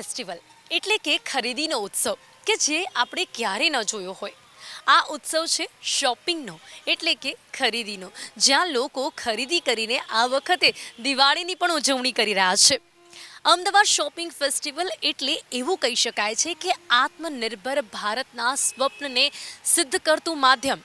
Festival એટલે કે ખરીદીનો ઉત્સવ, કે જે આપણે ક્યારે ન જોયો હોય. આ ઉત્સવ છે શોપિંગનો એટલે કે ખરીદીનો, જ્યાં લોકો ખરીદી કરીને આ વખતે દિવાળીની પણ ઉજવણી કરી રહ્યા છે. અમદાવાદ શોપિંગ ફેસ્ટિવલ એટલે એવું કહી શકાય છે કે આત્મનિર્ભર ભારતના સ્વપ્નને સિદ્ધ કરતું માધ્યમ.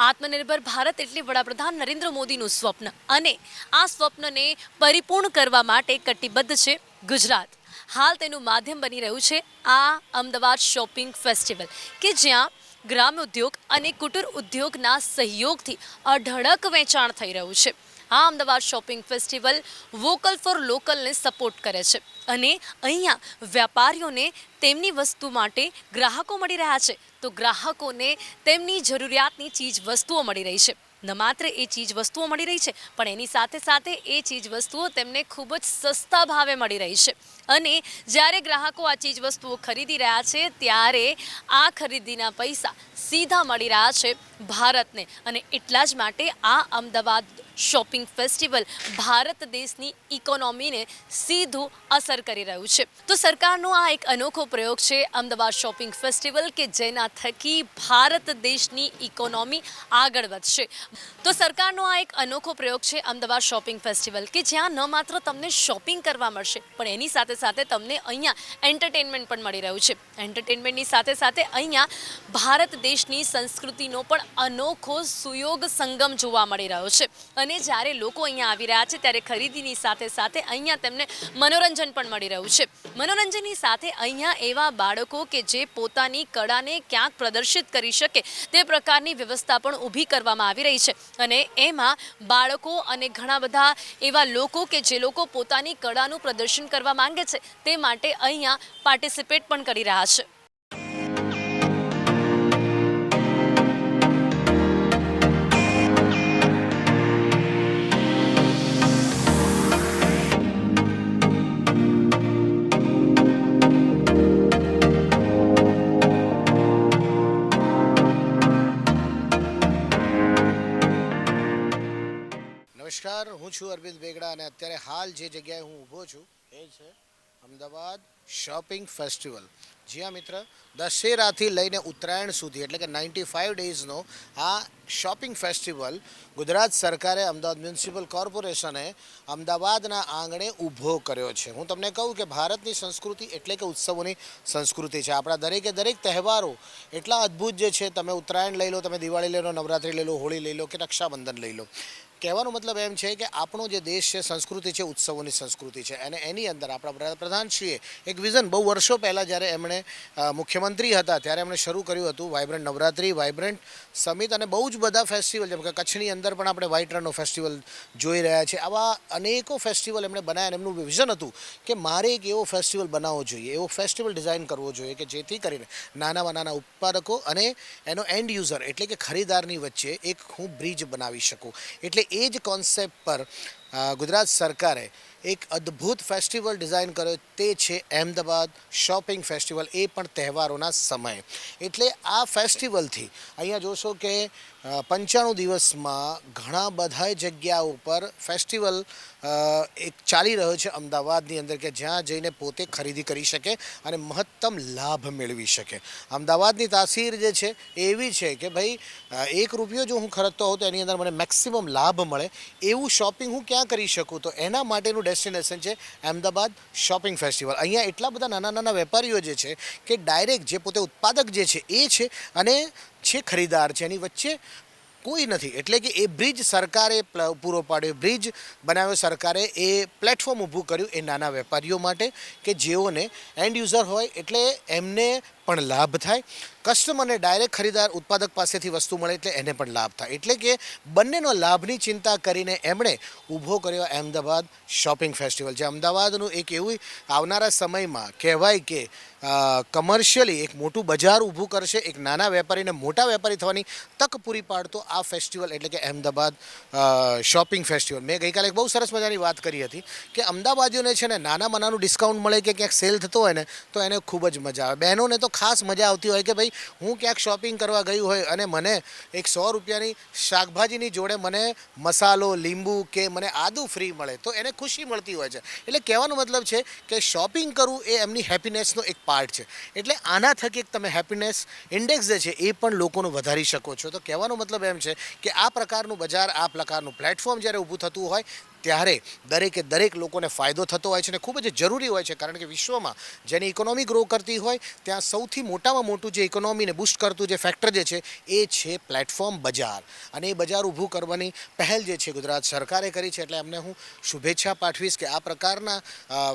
આત્મનિર્ભર ભારત એટલે વડાપ્રધાન નરેન્દ્ર મોદીનું સ્વપ્ન અને આ સ્વપ્નને પરિપૂર્ણ કરવા માટે કટિબદ્ધ છે ગુજરાત. હાલ તેનું માધ્યમ બની રહ્યું છે આ અમદાવાદ શોપિંગ ફેસ્ટિવલ, કે જ્યાં ગ્રામ ઉદ્યોગ અને કુટીર ઉદ્યોગના સહયોગથી અઢળક વેચાણ થઈ રહ્યું છે. આ Ahmedabad shopping festival vocal for લોકલને support કરે છે અને અહીંયા વેપારીઓને તેમની વસ્તુ માટે ગ્રાહકો મળી રહ્યા છે. તો ગ્રાહકોને તેમની જરૂરિયાતની ચીજ વસ્તુઓ મળી રહી છે. ન માત્ર એ ચીજ વસ્તુઓ મળી રહી છે, પણ એની સાથે સાથે એ ચીજ વસ્તુઓ તેમને ખૂબ જ સસ્તા ભાવે મળી રહી છે. અને જ્યારે ગ્રાહકો આ ચીજ વસ્તુઓ ખરીદી રહ્યા છે, ત્યારે આ ખરીદીના પૈસા સીધા મળી રહ્યા છે ભારતને. અને એટલા જ માટે આ અમદાવાદ શોપિંગ ફેસ્ટિવલ ભારત દેશની ઇકોનોમીને સીધું અસર કરી રહ્યું છે. તો સરકારનો આ એક અનોખો પ્રયોગ છે અમદાવાદ શોપિંગ ફેસ્ટિવલ કે જેના થકી ભારત દેશની ઇકોનોમી આગળ વધશે. તો સરકારનો આ એક અનોખો પ્રયોગ છે અમદાવાદ શોપિંગ ફેસ્ટિવલ કે જ્યાં ન માત્ર તમને શોપિંગ કરવા મળશે, પણ એની સાથે સાથે તમને અહીંયા એન્ટરટેનમેન્ટ પણ મળી રહ્યું છે. એન્ટરટેનમેન્ટની સાથે સાથે અહીંયા ભારત દેશની સંસ્કૃતિનો પણ અનોખો સુયોગ સંગમ જોવા મળી રહ્યો છે. અને જ્યારે લોકો અહીંયા આવી રહ્યા છે, ત્યારે ખરીદીની સાથે સાથે અહીંયા તેમને મનોરંજન પણ મળી રહ્યું છે. મનોરંજનની સાથે અહીંયા એવા બાળકો કે જે પોતાની કળાને ક્યાંક પ્રદર્શિત કરી શકે, તે પ્રકારની વ્યવસ્થા પણ ઊભી કરવામાં આવી રહી છે. અને એમાં બાળકો અને ઘણા બધા એવા લોકો કે જે લોકો પોતાની કળાનું પ્રદર્શન કરવા માંગે છે. તે માટે અહીંયા પાર્ટિસિપેટ પણ કરી રહ્યા છે. નમસ્કાર હું છું અરવિંદ બેગડા અને અત્યારે હાલ જે જગ્યાએ હું ઊભો છું એ છે. Ahmedabad shopping festival. જ્યાં મિત્ર, દશેરાથી લઈને ઉત્તરાયણ સુધી, એટલે કે નાઇન્ટી ફાઇવ ડેઝનો આ શોપિંગ ફેસ્ટિવલ ગુજરાત સરકારે અમદાવાદ મ્યુનિસિપલ કોર્પોરેશને અમદાવાદના આંગણે ઊભો કર્યો છે. હું તમને કહું કે ભારતની સંસ્કૃતિ એટલે કે ઉત્સવોની સંસ્કૃતિ છે. આપણા દરેકે દરેક તહેવારો એટલા અદ્ભુત જે છે. તમે ઉત્તરાયણ લઈ લો, તમે દિવાળી લઈ લો, નવરાત્રિ લઈ લો, હોળી લઈ લો કે રક્ષાબંધન લઈ લો. કહેવાનો મતલબ એમ છે કે આપણો જે દેશ છે, સંસ્કૃતિ છે, ઉત્સવોની સંસ્કૃતિ છે. અને એની અંદર આપણા પ્રધાનશ્રીએ એક વિઝન બહુ વર્ષો પહેલાં જ્યારે એમણે મુખ્યમંત્રી હતા ત્યારે એમણે શરૂ કર્યું હતું વાઇબ્રન્ટ નવરાત્રિ વાઇબ્રન્ટ સમિત અને બહુ જ બધા ફેસ્ટિવલ જેમ કે કચ્છની અંદર પણ આપણે વ્હાઇટ રનનો ફેસ્ટિવલ જોઈ રહ્યા છે આવા અનેકો ફેસ્ટિવલ એમણે બનાવ્યા અને એમનું વિઝન હતું કે મારે એક એવો ફેસ્ટિવલ બનાવવો જોઈએ, એવો ફેસ્ટિવલ ડિઝાઇન કરવો જોઈએ કે જેથી કરીને નાનામાં નાના ઉત્પાદકો અને એનો એન્ડ યુઝર એટલે કે ખરીદારની વચ્ચે એક હું બ્રિજ બનાવી શકું. એટલે એ જ કોન્સેપ્ટ પર ગુજરાત સરકારે એક અદ્ભુત ફેસ્ટિવલ ડિઝાઇન કર્યો. તે છે અહેમદાબાદ શોપિંગ ફેસ્ટિવલ એ પણ તહેવારોના સમયે. એટલે આ ફેસ્ટિવલથી અહીંયા જોશો કે પંચાણું દિવસમાં ઘણા બધા જગ્યા ઉપર ફેસ્ટિવલ એક ચાલી રહ્યો છે અમદાવાદની અંદર કે જ્યાં જઈને પોતે ખરીદી કરી શકે અને મહત્તમ લાભ મેળવી શકે. અમદાવાદની તાસીર જે છે એવી છે કે ભાઈ એક રૂપિયો જો હું ખરીદતો હોઉં તો એની અંદર મને મેક્સિમમ લાભ મળે. એવું શોપિંગ હું ક્યાં કરી શકું? તો એના માટેનું ડેસ્ટિનેશન છે અમદાવાદ શોપિંગ ફેસ્ટિવલ. અહીંયા એટલા બધા નાના નાના વેપારીઓ જે છે કે ડાયરેક્ટ જે પોતે ઉત્પાદક જે છે એ છે અને છે ખરીદાર છે, એની વચ્ચે કોઈ નથી. એટલે કે એ બ્રિજ સરકારે પૂરો પાડ્યો. બ્રિજ બનાવ્યો સરકારે, એ પ્લેટફોર્મ ઊભું કર્યું એ નાના વેપારીઓ માટે કે જેઓને એન્ડ યુઝર હોય એટલે એમને પણ લાભ થાય. કસ્ટમરને ડાયરેક્ટ ખરીદાર ઉત્પાદક પાસેથી વસ્તુ મળે એટલે એને પણ લાભ થાય. એટલે કે બંનેનો લાભની ચિંતા કરીને એમણે ઊભો કર્યો અમદાવાદ શોપિંગ ફેસ્ટિવલ, જે અમદાવાદનું એક એવું આવનારા સમયમાં કહેવાય કે કમર્શિયલી એક મોટું બજાર ઊભું કરશે, એક નાના વેપારીને મોટા વેપારી થવાની તક પૂરી પાડતો આ ફેસ્ટિવલ એટલે કે અમદાવાદ શોપિંગ ફેસ્ટિવલ. મેં ગઈકાલે એક બહુ સરસ મજાની વાત કરી હતી કે અમદાવાદીઓને છે ને નાનું ડિસ્કાઉન્ટ મળે કે ક્યાંક સેલ થતો હોય ને, તો એને ખૂબ જ મજા આવે. બહેનોને તો ખાસ મજા આવતી હોય કે ભાઈ હું ક્યાંક શોપિંગ કરવા ગયું હોય અને મને એક સો રૂપિયાની શાકભાજીની જોડે મને મસાલો, લીંબુ કે મને આદુ ફ્રી મળે, તો એને ખુશી મળતી હોય છે. એટલે કહેવાનો મતલબ છે કે શોપિંગ કરવું એ એમની હેપીનેસનો એક પાર્ટ છે. એટલે આના થકી તમે હેપીનેસ ઇન્ડેક્સ જે છે એ પણ લોકોનું વધારી શકો છો. તો કહેવાનો મતલબ એમ છે કે આ પ્રકારનું બજાર, આ પ્રકારનું પ્લેટફોર્મ જ્યારે ઊભું થતું હોય ત્યારે દરેકે દરેક લોકોને ફાયદો થતો હોય છે અને ખૂબ જ જરૂરી હોય છે, કારણ કે વિશ્વમાં જેની ઇકોનોમી ગ્રો કરતી હોય, ત્યાં સૌથી મોટામાં મોટું જે ઇકોનોમીને બુસ્ટ કરતું જે ફેક્ટર જે છે, એ છે પ્લેટફોર્મ બજાર. અને એ બજાર ઊભું કરવાની પહેલ જે છે ગુજરાત સરકારે કરી છે, એટલે એમને હું શુભેચ્છા પાઠવીશ કે આ પ્રકારના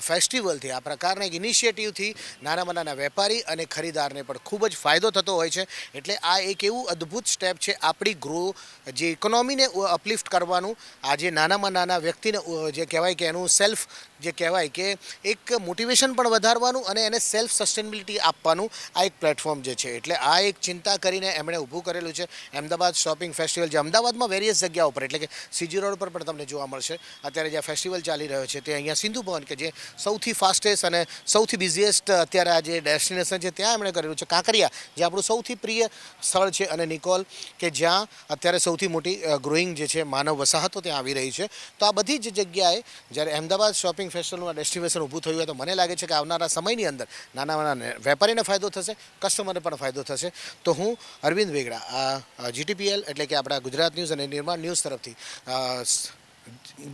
ફેસ્ટિવલથી, આ પ્રકારના એક ઇનિશિયેટિવથી નાનામાં નાના વેપારી અને ખરીદારને પણ ખૂબ જ ફાયદો થતો હોય છે. એટલે આ એક એવું અદ્ભુત સ્ટેપ છે આપણી ગ્રો, જે ઇકોનોમીને અપલિફ્ટ કરવાનું આજે નાનામાં નાના વ્યક્તિને જે કહેવાય કે એનું સેલ્ફ જે કહેવાય કે એક મોટિવેશન પણ વધારવાનું અને એને સેલ્ફ સસ્ટેનેબિલિટી આપવાનું આ એક પ્લેટફોર્મ જે છે. એટલે આ એક ચિંતા કરીને એમણે ઊભું કરેલું છે અમદાવાદ શોપિંગ ફેસ્ટિવલ જે અમદાવાદમાં વેરિયસ જગ્યાઓ પર એટલે કે સીજી રોડ પર પણ તમને જોવા મળશે. અત્યારે જે ફેસ્ટિવલ ચાલી રહ્યો છે, તે અહીંયા સિંધુ ભવન, કે જે સૌથી ફાસ્ટેસ્ટ અને સૌથી બિઝીએસ્ટ અત્યારે આ જે ડેસ્ટિનેશન છે, ત્યાં એમણે કરેલું છે. કાંકરિયા, જે આપણું સૌથી પ્રિય સ્થળ છે, અને નિકોલ, કે જ્યાં અત્યારે સૌથી મોટી ગ્રોઈંગ જે છે, માનવ વસાહતો ત્યાં આવી રહી છે. તો આ બધી જ જગ્યાએ જ્યારે અમદાવાદ શોપિંગ ફેસ્ટિવલનું ડેસ્ટિનેશન ઊભું થયું હોય તો મને લાગે છે કે આવનારા સમયની અંદર નાના નાના વેપારીને ફાયદો થશે કસ્ટમરને પણ ફાયદો થશે. તો હું અરવિંદ વેગડા, આ જીટીપીએલ એટલે કે આપણા ગુજરાત ન્યૂઝ અને નિર્માણ ન્યૂઝ તરફથી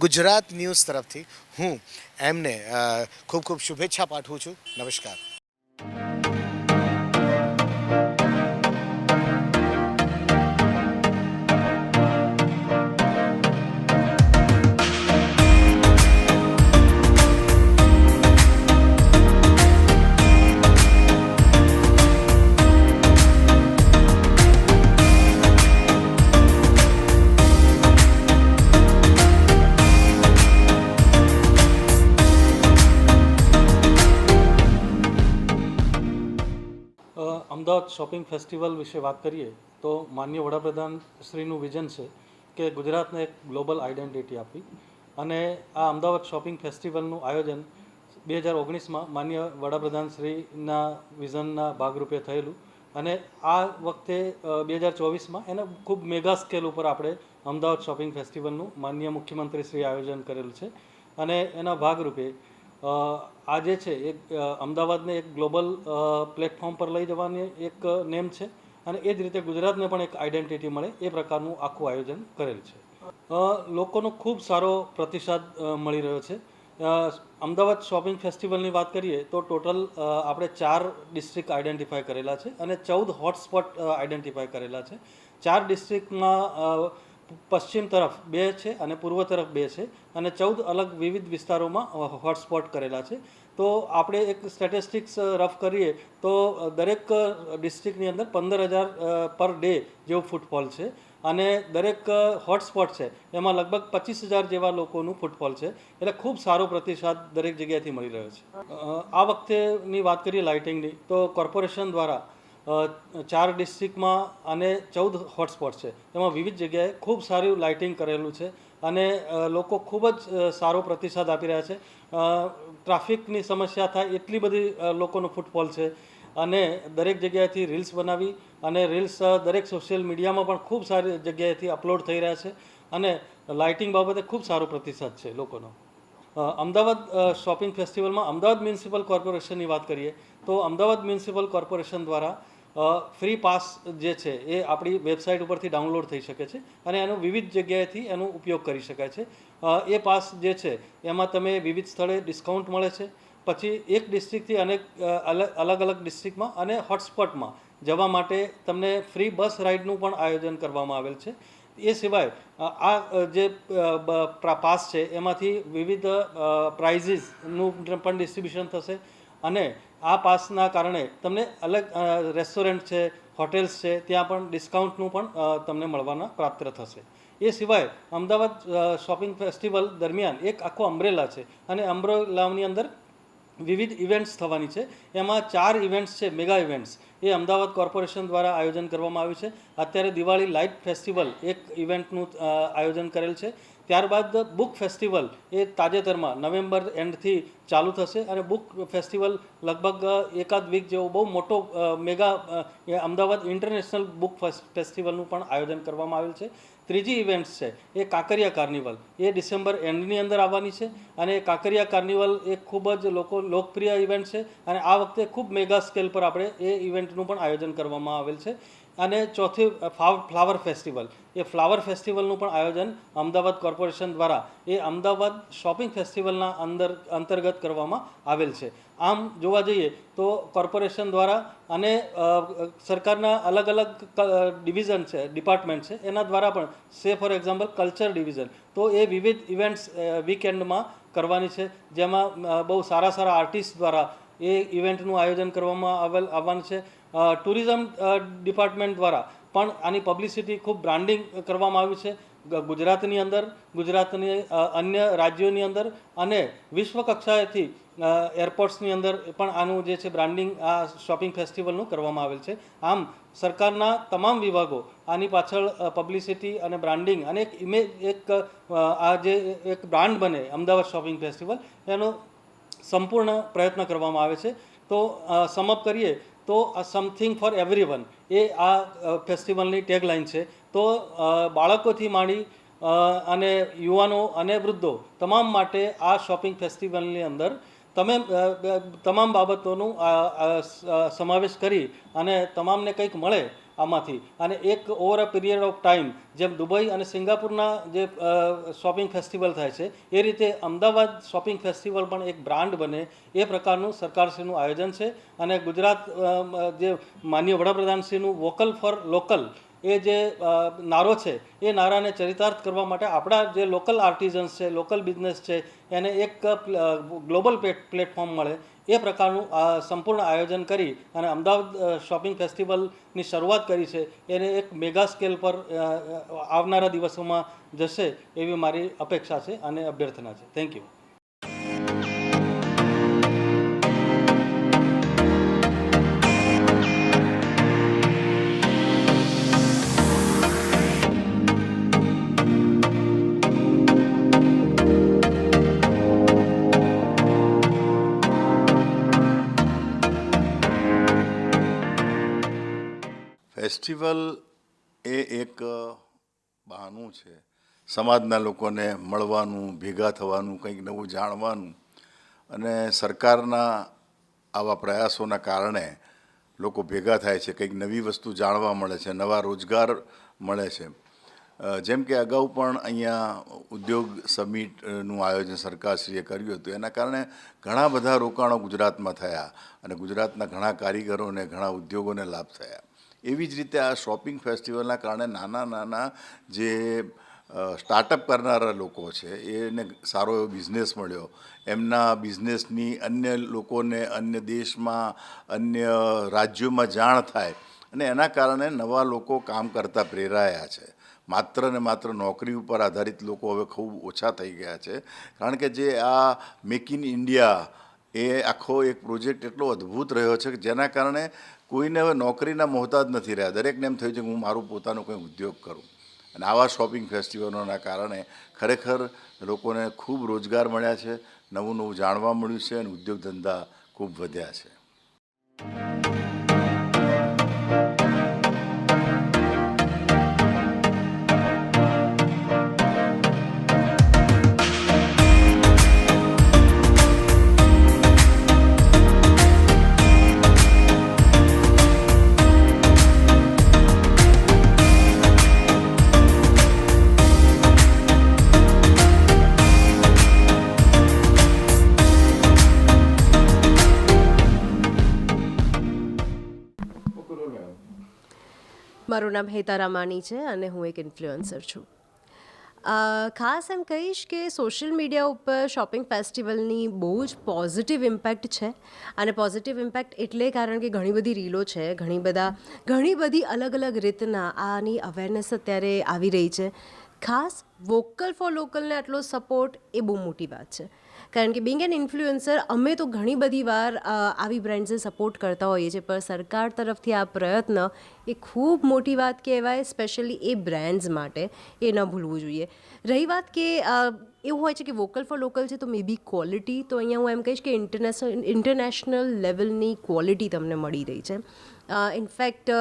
ગુજરાત ન્યૂઝ તરફથી હું એમને ખૂબ ખૂબ શુભેચ્છા પાઠવું છું. નમસ્કાર. શોપિંગ ફેસ્ટિવલ વિશે વાત કરીએ, તો માન્ય વડાપ્રધાન શ્રીનું વિઝન છે કે ગુજરાતને એક ગ્લોબલ આઇડેન્ટિટી આપવી. અને આ અમદાવાદ શોપિંગ ફેસ્ટિવલનું આયોજન બે હજાર ઓગણીસમાં માન્ય વડાપ્રધાન શ્રીના વિઝનના ભાગરૂપે થયેલું. અને આ વખતે બે હજાર ચોવીસમાં એને ખૂબ મેગા સ્કેલ ઉપર આપણે અમદાવાદ શોપિંગ ફેસ્ટિવલનું માન્ય મુખ્યમંત્રી શ્રી આયોજન કરેલું છે. અને એના ભાગરૂપે આ જે છે, એક અમદાવાદને એક ગ્લોબલ પ્લેટફોર્મ પર લઈ જવાની એક નેમ છે અને એ જ રીતે ગુજરાતને પણ એક આઈડેન્ટિટી મળે એ પ્રકારનું આખું આયોજન કરેલ છે. લોકોનો ખૂબ સારો પ્રતિસાદ મળી રહ્યો છે. અમદાવાદ શોપિંગ ફેસ્ટિવલની વાત કરીએ તો ટોટલ આપણે ચાર ડિસ્ટ્રિક્ટ આઈડેન્ટિફાય કરેલા છે અને ચૌદ હોટસ્પોટ આઈડેન્ટિફાય કરેલા છે. ચાર ડિસ્ટ્રિક્ટમાં પશ્ચિમ તરફ બે છે અને પૂર્વ તરફ બે છે અને ચૌદ અલગ વિવિધ વિસ્તારોમાં હોટસ્પોટ કરેલા છે. તો આપણે એક સ્ટેટિસ્ટિક્સ રફ કરીએ તો દરેક ડિસ્ટ્રિક્ટની અંદર પંદર હજાર પર ડે જેવું ફૂટફોલ છે અને દરેક હોટસ્પોટ છે એમાં લગભગ પચીસ હજાર જેવા લોકોનું ફૂટફોલ છે. એટલે ખૂબ સારો પ્રતિસાદ દરેક જગ્યાએથી મળી રહ્યો છે. આ વખતેની વાત કરીએ લાઇટિંગની તો કોર્પોરેશન દ્વારા ચાર ડિસ્ટ્રિક્ટમાં અને ચૌદ હોટસ્પોટ છે. એમાં વિવિધ જગ્યાએ ખૂબ સારું લાઇટિંગ કરેલું છે અને લોકો ખૂબ જ સારો પ્રતિસાદ આપી રહ્યા છે. ટ્રાફિકની સમસ્યા થાય એટલી બધી લોકોનો ફૂટફોલ છે અને દરેક જગ્યાએથી રીલ્સ બનાવી અને રીલ્સ દરેક સોશિયલ મીડિયામાં પણ ખૂબ સારી જગ્યાએથી અપલોડ થઈ રહ્યા છે અને લાઇટિંગ બાબતે ખૂબ સારો પ્રતિસાદ છે લોકોનો. અમદાવાદ શોપિંગ ફેસ્ટિવલમાં અમદાવાદ મ્યુનિસિપલ કોર્પોરેશનની વાત કરીએ તો અમદાવાદ મ્યુનિસિપલ કોર્પોરેશન દ્વારા ફ્રી પાસ જે છે એ આપણી વેબસાઇટ ઉપરથી ડાઉનલોડ થઈ શકે છે અને એનો વિવિધ જગ્યાએથી એનો ઉપયોગ કરી શકાય છે. એ પાસ જે છે એમાં તમે વિવિધ સ્થળે ડિસ્કાઉન્ટ મળે છે. પછી એક ડિસ્ટ્રિક્ટથી અનેક અલગ અલગ અલગ ડિસ્ટ્રિક્ટમાં અને હોટસ્પોટમાં જવા માટે તમને ફ્રી બસ રાઇડનું પણ આયોજન કરવામાં આવેલ છે. એ સિવાય આ જે પાસ છે એમાંથી વિવિધ પ્રાઇઝીસનું પણ ડિસ્ટ્રિબ્યુશન થશે. અને આ પાસના કારણે તમને અલગ રેસ્ટોરન્ટ છે હોટેલ્સ છે, ત્યાં પણ ડિસ્કાઉન્ટનું પણ તમને મળવાના પ્રાપ્ત થશે. એ સિવાય અમદાવાદ શોપિંગ ફેસ્ટિવલ દરમિયાન એક આખો અમ્બ્રેલા છે અને અમ્બ્રેલાની અંદર વિવિધ ઇવેન્ટ્સ થવાની છે. એમાં ચાર ઇવેન્ટ્સ છે મેગા ઇવેન્ટ્સ એ અમદાવાદ કોર્પોરેશન દ્વારા આયોજન કરવામાં આવ્યું છે. અત્યારે દિવાળી લાઇટ ફેસ્ટિવલ એક ઇવેન્ટનું આયોજન કરેલ છે. ત્યારબાદ બુક ફેસ્ટિવલ એ તાજેતરમાં નવેમ્બર એન્ડથી ચાલુ થશે અને બુક ફેસ્ટિવલ લગભગ એકાદ વીક જેવો બહુ મોટો મેગા અમદાવાદ ઇન્ટરનેશનલ બુક ફેસ્ટિવલનું પણ આયોજન કરવામાં આવેલ છે. ત્રીજી ઇવેન્ટ્સ છે, એ કાંકરિયા કાર્નિવલ. એ ડિસેમ્બર એન્ડની અંદર આવવાની છે અને કાંકરિયા કાર્નિવલ એ ખૂબ જ લોકો, લોકપ્રિય ઇવેન્ટ છે અને આ વખતે ખૂબ મેગા સ્કેલ પર આપણે એ ઇવેન્ટનું પણ આયોજન કરવામાં આવેલ છે. અને ચોથી ફ્લાવર ફેસ્ટિવલ. એ ફ્લાવર ફેસ્ટિવલનું પણ આયોજન અમદાવાદ કોર્પોરેશન દ્વારા એ અમદાવાદ શોપિંગ ફેસ્ટિવલના અંદર, અંતર્ગત કરવામાં આવેલ છે. આમ જોવા જઈએ તો કોર્પોરેશન દ્વારા અને સરકારના અલગ અલગ ડિવિઝન છે, ડિપાર્ટમેન્ટ છે, એના દ્વારા પણ, સે ફોર એક્ઝામ્પલ કલ્ચર ડિવિઝન, તો એ વિવિધ ઇવેન્ટ્સ વીકેન્ડમાં કરવાની છે, જેમાં બહુ સારા સારા આર્ટિસ્ટ દ્વારા એ ઇવેન્ટનું આયોજન કરવામાં આવેલ, આવવાનું છે. ટુરિઝમ ડિપાર્ટમેન્ટ દ્વારા. પણ આની પબ્લિસિટી ખૂબ બ્રાન્ડિંગ કરવામાં આવ્યું છે. ગુજરાતની અંદર, ગુજરાતની અન્ય રાજ્યોની અંદર અને વિશ્વ કક્ષાએથી એરપોર્ટ્સની અંદર પણ આનું જે છે બ્રાન્ડિંગ, આ શોપિંગ ફેસ્ટિવલનું કરવામાં આવેલ છે. આમ, સરકારના તમામ વિભાગો આની પાછળ પબ્લિસિટી અને બ્રાન્ડિંગ અને એક ઇમેજ એક આ જે એક બ્રાન્ડ બને, અમદાવાદ શોપિંગ ફેસ્ટિવલ, એનો સંપૂર્ણ પ્રયત્ન કરવામાં આવે છે. તો સમઅપ કરીએ તો સમથિંગ ફોર એવરીવન એ આ ફેસ્ટિવલની ટેગલાઇન છે. તો બાળકોથી માંડી અને યુવાનો અને વૃદ્ધો તમામ માટે આ શોપિંગ ફેસ્ટિવલની અંદર તમે તમામ બાબતોનું સમાવેશ કરી અને તમામને કંઈક મળે આમાંથી. અને એક over a period of time જેમ દુબઈ અને સિંગાપુરના જે શોપિંગ ફેસ્ટિવલ થાય છે, એ રીતે અમદાવાદ શોપિંગ ફેસ્ટિવલ પણ એક બ્રાન્ડ બને. એ પ્રકારનું સરકારશ્રીનું આયોજન છે અને ગુજરાત જે માન્ય વડાપ્રધાનશ્રીનું વોકલ ફોર લોકલ એ જે નારો છે, એ નારાને ચરિતાર્થ કરવા માટે આપણા જે લોકલ આર્ટિઝન્સ છે લોકલ બિઝનેસ છે, એને એક ગ્લોબલ પ્લેટફોર્મ મળે. એ પ્રકારનું, આ સંપૂર્ણ આયોજન કરી અને અમદાવાદ શોપિંગ ફેસ્ટિવલની શરૂઆત કરી છે. એને એક મેગા સ્કેલ પર આવનારા દિવસોમાં જશે એવી મારી અપેક્ષા છે અને અભ્યર્થના છે. થેન્ક યુ ફેસ્ટિવલ એ એક બહાનું છે. સમાજના લોકોને મળવાનું, ભેગા થવાનું, કંઈક નવું જાણવાનું અને સરકારના આવા પ્રયાસોના કારણે લોકો ભેગા થાય છે, કંઈક નવી વસ્તુ જાણવા મળે છે, નવા રોજગાર મળે છે. જેમ કે અગાઉ પણ અહીંયા ઉદ્યોગ સમિટનું આયોજન સરકારશ્રીએ કર્યું હતું. એના કારણે ઘણા બધા રોકાણો ગુજરાતમાં થયા અને ગુજરાતના ઘણા કારીગરોને, ઘણા ઉદ્યોગોને લાભ થયા. એવી જ રીતે આ શોપિંગ ફેસ્ટિવલના કારણે નાના નાના જે સ્ટાર્ટઅપ કરનારા લોકો છે, એને સારો એવો બિઝનેસ મળ્યો. એમના બિઝનેસની અન્ય લોકોને અન્ય દેશમાં, અન્ય રાજ્યોમાં જાણ થાય અને એના કારણે નવા લોકો કામ કરતા પ્રેરાયા છે. માત્ર ને માત્ર નોકરી ઉપર આધારિત લોકો હવે ખૂબ ઓછા થઈ ગયા છે. કારણ કે જે આ મેક ઇન ઇન્ડિયા એ આખો એક પ્રોજેક્ટ એટલો અદ્ભુત રહ્યો છે કે જેના કારણે કોઈને હવે નોકરીના મોહતાજ નથી રહ્યા. દરેકને એમ થયું છે કે હું મારું પોતાનું કોઈ ઉદ્યોગ કરું. અને આવા શોપિંગ ફેસ્ટિવલોના કારણે ખરેખર લોકોને ખૂબ રોજગાર મળ્યા છે નવું નવું જાણવા મળ્યું છે અને ઉદ્યોગ ધંધા ખૂબ વધ્યા છે. મારું નામ હેતા રામાણી છે અને હું એક ઇન્ફ્લુઅન્સર છું. ખાસ એમ કહીશ કે સોશિયલ મીડિયા ઉપર શોપિંગ ફેસ્ટિવલની બહુ જ પોઝિટિવ ઇમ્પેક્ટ છે અને પોઝિટિવ ઇમ્પેક્ટ એટલે કારણ કે ઘણી બધી રીલો છે, ઘણી બધા, ઘણી બધી અલગ અલગ રીતના આની અવેરનેસ અત્યારે આવી રહી છે. ખાસ વોકલ ફોર લોકલને આટલો સપોર્ટ એ બહુ મોટી વાત છે. કારણ કે બિંગ એન ઇન્ફ્લુએન્સર અમે તો ઘણી બધી વાર આવી બ્રાન્ડ્સને સપોર્ટ કરતા હોઈએ છીએ, પણ સરકાર તરફથી આ પ્રયત્ન એ ખૂબ મોટી વાત કહેવાય સ્પેશિયલી એ બ્રાન્ડ્સ માટે, એ ન ભૂલવું જોઈએ. રહી વાત કે એવું હોય છે કે વોકલ ફોર લોકલ છે, તો મે બી ક્વોલિટી તો અહીંયા હું એમ કહીશ કે ઇન્ટરનેશનલ ઇન્ટરનેશનલ લેવલની ક્વોલિટી તમને મળી રહી છે. ઇનફેક્ટ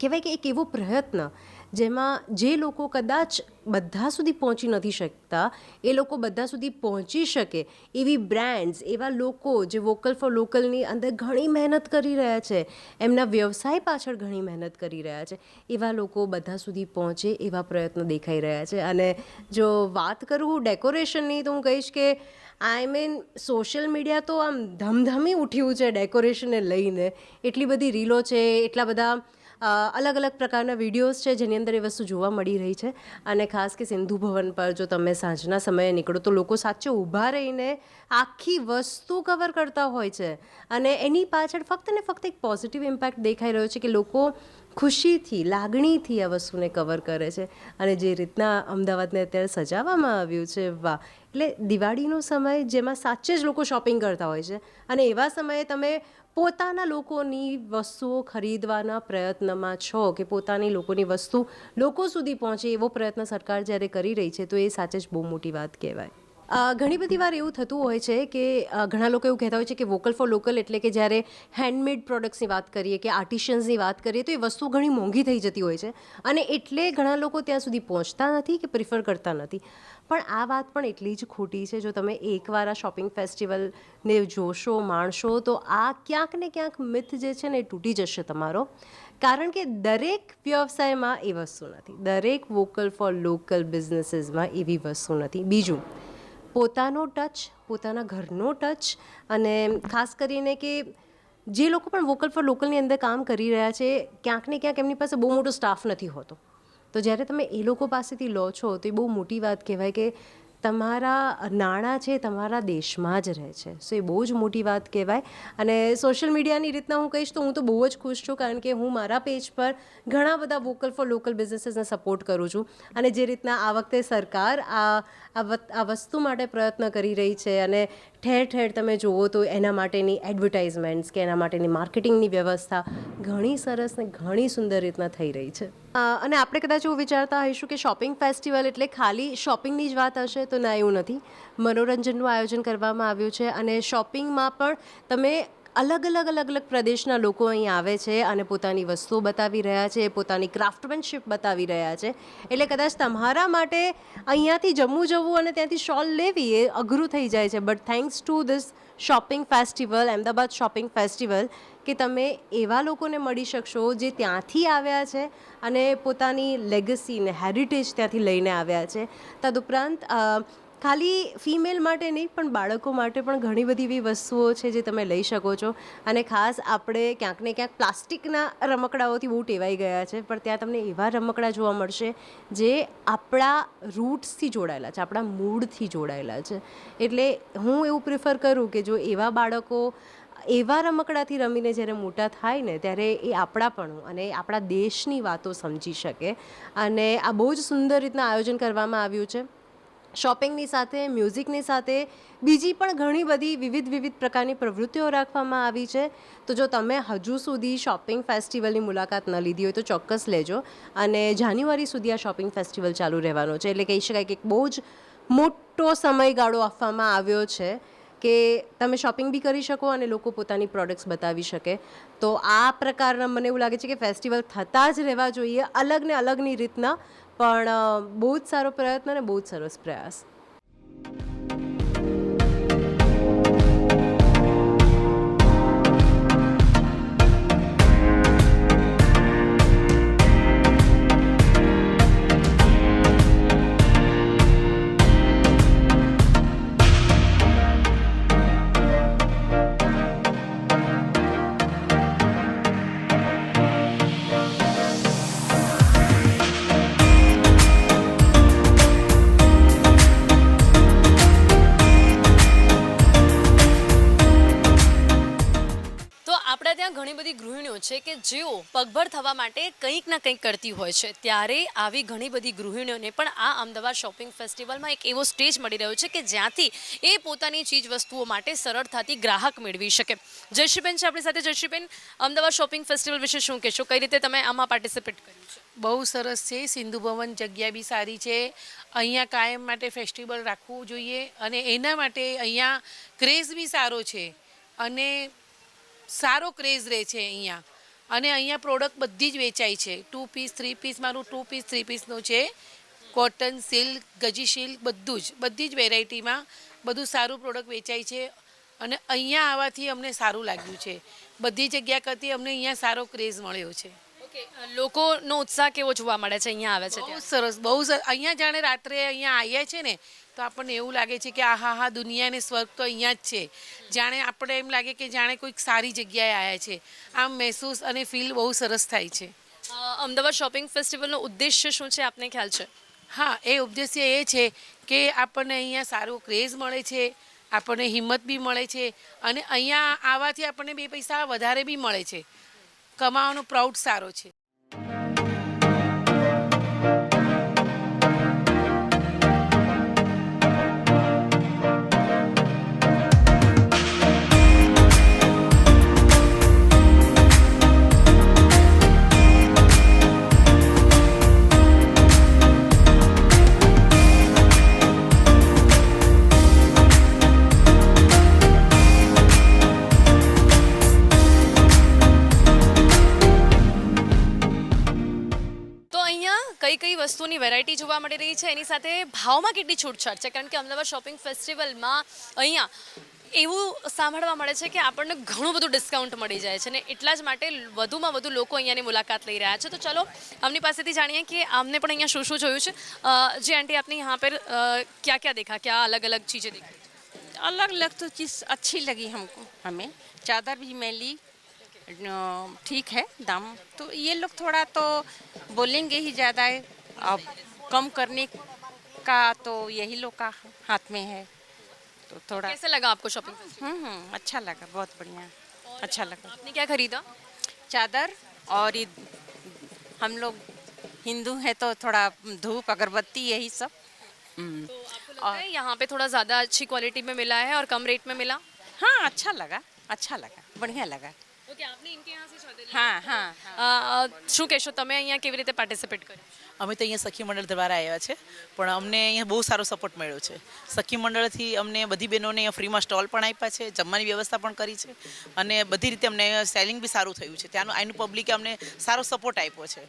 કહેવાય કે એક એવો પ્રયત્ન જેમાં જે લોકો કદાચ બધા સુધી પહોંચી નથી શકતા, એ લોકો બધા સુધી પહોંચી શકે એવી બ્રાન્ડ્સ એવા લોકો જે વોકલ ફોર લોકલની અંદર ઘણી મહેનત કરી રહ્યા છે, એમના વ્યવસાય પાછળ ઘણી મહેનત કરી રહ્યા છે, એવા લોકો બધા સુધી પહોંચે એવા પ્રયત્નો દેખાઈ રહ્યા છે. અને જો વાત કરું ડેકોરેશનની તો હું કહીશ કે આઈ મીન સોશિયલ મીડિયા તો આમ ધમધમી ઉઠ્યું છે ડેકોરેશનને લઈને. એટલી બધી રીલો છે, એટલા બધા અલગ અલગ પ્રકારના વિડીયોઝ છે, જેની અંદર એ વસ્તુ જોવા મળી રહી છે. અને ખાસ કે સિંધુ ભવન પર જો તમે સાંજના સમયે નીકળો, તો લોકો સાચે ઊભા રહીને આખી વસ્તુ કવર કરતા હોય છે. અને એની પાછળ ફક્ત ને ફક્ત એક પોઝિટિવ ઇમ્પેક્ટ દેખાઈ રહ્યો છે કે લોકો ખુશીથી, લાગણીથી આ વસ્તુને કવર કરે છે અને જે રીતના અમદાવાદને અત્યારે સજાવવામાં આવ્યું છે, વાહ. એટલે દિવાળીનો સમય જેમાં સાચે જ લોકો શોપિંગ કરતા હોય છે અને એવા સમયે તમે પોતાના લોકોની વસ્તુઓ ખરીદવાના પ્રયત્નમાં છો કે પોતાની લોકોની વસ્તુ લોકો સુધી પહોંચે એવો પ્રયત્ન સરકાર જ્યારે કરી રહી છે, તો એ સાચે જ બહુ મોટી વાત કહેવાય. ઘણી બધી વાર એવું થતું હોય છે કે ઘણા લોકો એવું કહેતા હોય છે કે વોકલ ફોર લોકલ એટલે કે જ્યારે હેન્ડમેડ પ્રોડક્ટ્સની વાત કરીએ કે આર્ટિશિયન્સની વાત કરીએ તો એ વસ્તુ ઘણી મોંઘી થઈ જતી હોય છે. અને એટલે ઘણા લોકો ત્યાં સુધી પહોંચતા નથી કે પ્રિફર કરતા નથી. પણ આ વાત પણ એટલી જ ખોટી છે, જો તમે એકવાર આ શોપિંગ ફેસ્ટિવલને જોશો, માણશો, તો આ ક્યાંક ને ક્યાંક મિથ જે છે ને એ તૂટી જશે તમારો. કારણ કે દરેક વ્યવસાયમાં એ વસ્તુ નથી. દરેક વોકલ ફોર લોકલ બિઝનેસીસમાં એવી વસ્તુ નથી. બીજું પોતાનો ટચ, પોતાના ઘરનો ટચ અને ખાસ કરીને કે જે લોકો પણ વોકલ ફોર લોકલની અંદર કામ કરી રહ્યા છે, ક્યાંક ને ક્યાંક એમની પાસે બહુ મોટો સ્ટાફ નથી હોતો. તો જ્યારે તમે એ લોકો પાસેથી લો છો, તો એ બહુ મોટી વાત કહેવાય કે તમારા નાણાં છે તમારા દેશમાં જ રહે છે. સો એ બહુ જ મોટી વાત કહેવાય. અને સોશિયલ મીડિયાની રીતના હું કહીશ તો હું તો બહુ જ ખુશ છું, કારણ કે હું મારા પેજ પર ઘણા બધા વોકલ ફોર લોકલ બિઝનેસીસને સપોર્ટ કરું છું. અને જે રીતના આ વખતે સરકાર આ આ વસ્તુ માટે પ્રયત્ન કરી રહી છે અને ઠેર ઠેર તમે જુઓ તો એના માટેની એડવર્ટાઇઝમેન્ટ્સ કે એના માટેની માર્કેટિંગની વ્યવસ્થા ઘણી સરસ ને ઘણી સુંદર રીતના થઈ રહી છે. અને આપણે કદાચ એવું વિચારતા હોઈશું કે શોપિંગ ફેસ્ટિવલ એટલે ખાલી શોપિંગની જ વાત હશે તો ના, એવું નથી. મનોરંજનનું આયોજન કરવામાં આવ્યું છે અને શોપિંગમાં પણ તમે અલગ અલગ અલગ અલગ પ્રદેશના લોકો અહીં આવે છે અને પોતાની વસ્તુઓ બતાવી રહ્યા છે, પોતાની ક્રાફ્ટમેનશીપ બતાવી રહ્યા છે. એટલે કદાચ તમારા માટે અહીંયાથી જમ્મુ જવું અને ત્યાંથી શોલ લેવી એ અઘરું થઈ જાય છે. But thanks to this shopping festival Ahmedabad shopping festival કે તમે એવા લોકોને મળી શકશો જે ત્યાંથી આવ્યા છે અને પોતાની લેગસી ને હેરિટેજ ત્યાંથી લઈને આવ્યા છે. તદુપરાંત ખાલી ફિમેલ માટે નહીં, પણ બાળકો માટે પણ ઘણી બધી એવી વસ્તુઓ છે જે તમે લઈ શકો છો. અને ખાસ આપણે ક્યાંક ને ક્યાંક પ્લાસ્ટિકના રમકડાઓથી બહુ ટેવાઈ ગયા છે, પણ ત્યાં તમને એવા રમકડા જોવા મળશે જે આપણા રૂટ્સથી જોડાયેલા છે, આપણા મૂળથી જોડાયેલા છે. એટલે હું એવું પ્રિફર કરું કે જો એવા બાળકો એવા રમકડાથી રમીને જ્યારે મોટા થાય ને, ત્યારે એ આપણાપણું અને આપણા દેશની વાતો સમજી શકે. અને આ બહુ જ સુંદર રીતના આયોજન કરવામાં આવ્યું છે. શોપિંગની સાથે, મ્યુઝિકની સાથે, બીજી પણ ઘણી બધી વિવિધ વિવિધ પ્રકારની પ્રવૃત્તિઓ રાખવામાં આવી છે. તો જો તમે હજુ સુધી શોપિંગ ફેસ્ટિવલની મુલાકાત ન લીધી હોય તો ચોક્કસ લેજો. અને જાન્યુઆરી સુધી આ શોપિંગ ફેસ્ટિવલ ચાલુ રહેવાનો છે. એટલે કહી શકાય કે બહુ જ મોટો સમયગાળો આપવામાં આવ્યો છે કે તમે શોપિંગ બી કરી શકો અને લોકો પોતાની પ્રોડક્ટ્સ બતાવી શકે. તો આ પ્રકારના મને એવું લાગે છે કે ફેસ્ટિવલ થતાં જ રહેવા જોઈએ. અલગ ને અલગની રીતના પણ બહુ જ સારો પ્રયત્ન અને બહુ જ સરસ પ્રયાસ. જેઓ પગભર થવા માટે કંઈક ના કંઈક કરતી હોય છે. ત્યારે આવી ઘણી બધી ગૃહિણીઓને પણ આ અમદાવાદ શોપિંગ ફેસ્ટિવલમાં એક એવો સ્ટેજ મળી રહ્યો છે કે જ્યાંથી એ પોતાની ચીજ વસ્તુઓ માટે સરળતાથી ગ્રાહક મેળવી શકે. જયશ્રીબેન છે આપણી સાથે. જયશ્રીબેન, અમદાવાદ શોપિંગ ફેસ્ટિવલ વિશે શું કહેશો? કઈ રીતે તમે આમાં પાર્ટિસિપેટ કર્યું છે? બહુ સરસ છે. સિંધુ ભવન જગ્યા બી સારી છે. અહીંયા કાયમ માટે ફેસ્ટિવલ રાખવું જોઈએ અને એના માટે અહીંયા ક્રેઝ બી સારો છે. અને સારો ક્રેઝ રહે છે અહીંયા. અને અહીંયા પ્રોડક્ટ બધી જ વેચાય છે. ટુ પીસ થ્રી પીસ મારું ટુ પીસ થ્રી પીસનું છે. કોટન સિલ્ક ગજી સિલ્ક બધું જ, બધી જ વેરાયટીમાં બધું સારું પ્રોડક્ટ વેચાય છે. અને અહીંયા આવવાથી અમને સારું લાગ્યું છે. બધી જગ્યા કરતી અમને અહીંયા સારો ક્રેઝ મળ્યો છે. લોકોનો ઉત્સાહ કેવો જોવા મળે છે અહીંયા આવે છે બહુ સરસ બહુ સરસ અહીંયા જાણે રાત્રે અહીંયા આવીએ છે ને તો આપણને એવું લાગે છે કે આ હા હા દુનિયાને સ્વર્ગ તો અહીંયા જ છે. જાણે આપણે એમ લાગે કે જાણે કોઈક સારી જગ્યાએ આવ્યા છે. આમ મહેસૂસ અને ફીલ બહુ સરસ થાય છે. અમદાવાદ શોપિંગ ફેસ્ટિવલનો ઉદ્દેશ્ય શું છે આપને ખ્યાલ છે? હા એ ઉદ્દેશ્ય એ છે કે આપણને અહીંયા સારો ક્રેઝ મળે છે આપણને હિંમત બી મળે છે અને અહીંયા આવવાથી આપણને બે પૈસા વધારે બી મળે છે. કમાવાનો પ્રાઉડ સારો છે. एनी भाव में कितनी छूटछाट है कारण कि अमदावाद शॉपिंग फेस्टिवल में अहियाँ एवं सांभवा मे आपने घणु बधु डिस्काउंट मड़ी जाए एट्लाज में वु लोग अँ मुलाकात लई रहा है तो चलो अमनी पास थी जाए कि आमने पर अँ शू जो जी आंटी आपने यहाँ पर क्या क्या देखा क्या अलग अलग चीज़ें देखी अलग अलग तो चीज़ अच्छी लगी हमको हमें चादर भी मैं ठीक है दाम तो ये लोग थोड़ा तो बोलेंगे ही ज़्यादा कम करने का तो यही लोग का हाथ में है तो थोड़ा कैसे लगा आपको शॉपिंग हम्म हम्म अच्छा लगा बहुत बढ़िया अच्छा लगा आपने क्या खरीदा चादर और ये हम लोग हिंदू हैं तो थोड़ा धूप अगरबत्ती यही सब हम्म। तो आपको लगता है यहाँ पे थोड़ा ज़्यादा अच्छी क्वालिटी में मिला है और कम रेट में मिला हाँ अच्छा लगा अच्छा लगा बढ़िया लगा ઓકે આપને ઇનકે यहाँ से चादर हाँ हाँ हाँ અ, અ, શું કહેશો તમે અહીંયા કેવી રીતે પાર્ટિસિપેટ કર્યું અમે તો અહીંયા સખી મંડળ દ્વારા આવ્યા છે પણ અમને અહીંયા બહુ સારો સપોર્ટ મળ્યો છે. સખી મંડળથી અમને બધી બહેનોને અહીંયા ફ્રીમાં સ્ટોલ પણ આપ્યા છે જમવાની વ્યવસ્થા પણ કરી છે અને બધી રીતે અમને સેલિંગ બી સારું થયું છે. ત્યાંનું આનું પબ્લિકે અમને સારો સપોર્ટ આપ્યો છે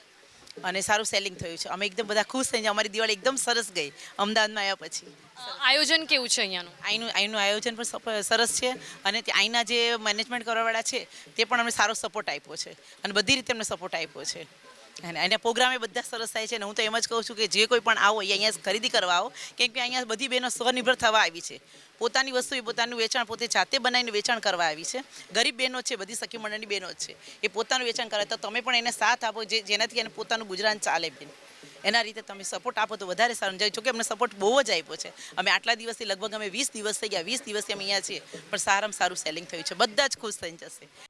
અને સારું સેલિંગ થયું છે. અમે એકદમ બધા ખુશ થઈને અમારી દિવાળી એકદમ સરસ ગઈ અમદાવાદમાં આવ્યા પછી. આયોજન કેવું છે અહીંયાનું? અહીંનું અહીંનું આયોજન પણ સરસ છે અને ત્યાં અહીંના જે મેનેજમેન્ટ કરવાવાળા છે તે પણ અમને સારો સપોર્ટ આપ્યો છે અને બધી રીતે અમને સપોર્ટ આપ્યો છે. અને એના પ્રોગ્રામે બધા સરસ થાય છે અને હું તો એમ જ કહું છું કે જે કોઈ પણ આવો અહીંયા ખરીદી કરવા આવો, કેમ કે અહીંયા બધી બહેનો સ્વનિર્ભર થવા આવી છે. પોતાની વસ્તુ એ પોતાનું વેચાણ પોતે જાતે બનાવીને વેચાણ કરવા આવી છે. ગરીબ બહેનો છે, બધી સખી મંડળની બહેનો છે. એ પોતાનું વેચાણ કરે તો તમે પણ એને સાથ આપો જે જેનાથી એને પોતાનું ગુજરાન ચાલે બેન. એના રીતે તમે સપોર્ટ આપો તો વધારે સારું. જો કે અમને સપોર્ટ બહુ જ આપ્યો છે. અમે આટલા દિવસથી લગભગ અમે વીસ દિવસ થઈ ગયા. વીસ દિવસથી અમે અહીંયા છીએ. પણ સારામાં સારું સેલિંગ થયું છે. બધા જ ખુશ થઈ જશે.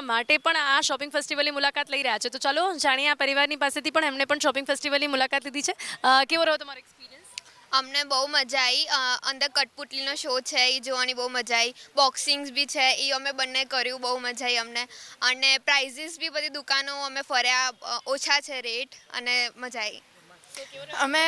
કરવા માટે પણ આ શોપિંગ ફેસ્ટિવલની મુલાકાત લઈ રહ્યા છે. તો ચાલો, જાણીએ આ પરિવારની પાસેથી પણ એમણે પણ શોપિંગ ફેસ્ટિવલની મુલાકાત લીધી છે. કેવો રહ્યો તમારો એક્સપિરિયન્સ અમને બહુ મજા આવી અંદર કટપુટલીનો શો છે એ જોવાની બહુ મજા આવી બોક્સિંગ્સ બી છે એ અમે બંને કર્યું, બહુ મજા આવી અમને. અને પ્રાઇઝીસ બી બધી દુકાનો અમે ફર્યા ઓછા છે રેટ અને મજા આવી અમે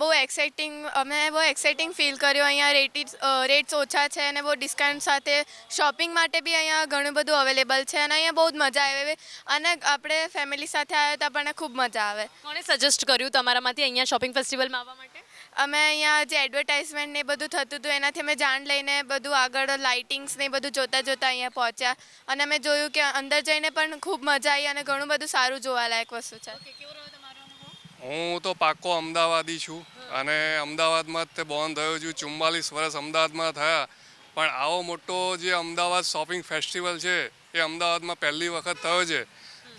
બહુ એક્સાઇટિંગ અમે બહુ એક્સાઇટિંગ ફીલ કર્યું. અહીંયા રેટિસ રેટ્સ ઓછા છે અને બહુ ડિસ્કાઉન્ટ સાથે શોપિંગ માટે બી અહીંયા ઘણું બધું અવેલેબલ છે અને અહીંયા બહુ જ મજા આવે અને આપણે ફેમિલી સાથે આવ્યા તો આપણને ખૂબ મજા આવે. કોણે સજેસ્ટ કર્યું તમારામાંથી અહીંયા શોપિંગ ફેસ્ટિવલમાં આવવા માટે? અમે અહીંયા જે એડવર્ટાઇઝમેન્ટ ને બધું થતું હતું એનાથી અમે જાણ લઈને બધું આગળ લાઇટિંગ્સ ને બધું જોતા જોતા અહીંયા પહોંચ્યા. અને અમે જોયું કે અંદર જઈને પણ ખૂબ મજા આવી અને ઘણું બધું સારું જોવાલાયક વસ્તુ છે. હું તો પાક્કો અમદાવાદી છું અને અમદાવાદમાં જ તે બોર્ન થયો છું. ચુમ્માલીસ વર્ષ અમદાવાદમાં થયા. પણ આવો મોટો જે અમદાવાદ શોપિંગ ફેસ્ટિવલ છે, એ અમદાવાદમાં પહેલી વખત થયો છે.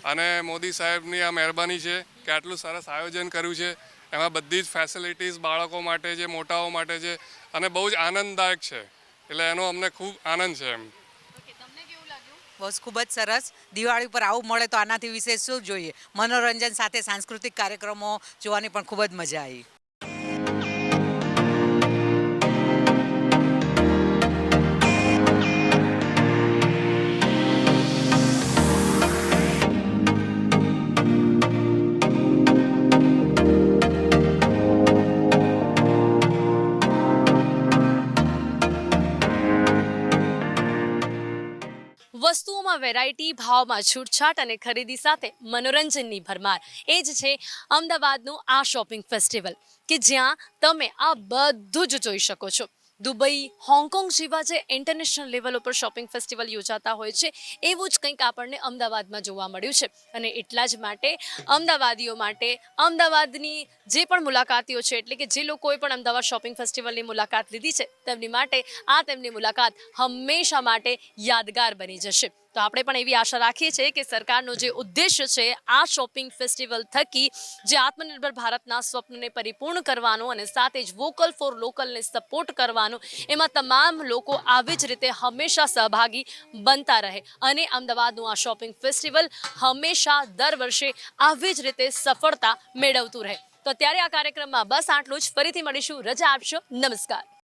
અને મોદી સાહેબની આ મહેરબાની છે કે આટલું સરસ આયોજન કર્યું છે. એમાં બધી જ ફેસિલિટીઝ બાળકો માટે છે, મોટાઓ માટે છે અને બહુ જ આનંદદાયક છે. એટલે એનો અમને ખૂબ આનંદ છે એમ. બસ ખૂબ જ સરસ. દિવાળી પર આવું મળે તો આનાથી વિશેષ શું જોઈએ? મનોરંજન સાથે સાંસ્કૃતિક કાર્યક્રમો જોવાની પણ ખૂબ જ મજા આવી. વસ્તુઓમાં વેરાયટી ભાવમાં છૂટછાટ અને ખરીદી સાથે મનોરંજનની ભરમાર. એ જ છે અમદાવાદનું આ શોપિંગ ફેસ્ટિવલ કે જ્યાં તમે આ બધું જ જોઈ શકો છો. દુબઈ, હોંગકોંગ જેવા જે ઇન્ટરનેશનલ લેવલ ઉપર શોપિંગ ફેસ્ટિવલ યોજાતા હોય છે, એવું જ કંઈક આપણને અમદાવાદમાં જોવા મળ્યું છે. અને એટલા જ માટે અમદાવાદીઓ માટે અમદાવાદની જે પણ મુલાકાતીઓ છે, એટલે કે જે લોકોએ પણ અમદાવાદ શોપિંગ ફેસ્ટિવલની મુલાકાત લીધી છે, તેમની માટે આ તેમની મુલાકાત હંમેશા માટે યાદગાર બની જશે. તો આપણે પણ એવી આશા રાખીએ છીએ કે સરકારનો જે ઉદ્દેશ્ય છે આ શોપિંગ ફેસ્ટિવલ થકી જે આત્મનિર્ભર ભારતના સ્વપ્નને પરિપૂર્ણ કરવાનું અને સાથે જ વોકલ ફોર લોકલને સપોર્ટ કરવાનો, એમાં તમામ લોકો આવી જ રીતે હંમેશા સહભાગી બનતા રહે. અને અમદાવાદનું આ શોપિંગ ફેસ્ટિવલ હંમેશા દર વર્ષે આવી જ રીતે સફળતા મેળવતું રહે. તો ત્યારે આ કાર્યક્રમમાં બસ આટલું જ. ફરીથી મળીશું. રજા આપશો. નમસ્કાર.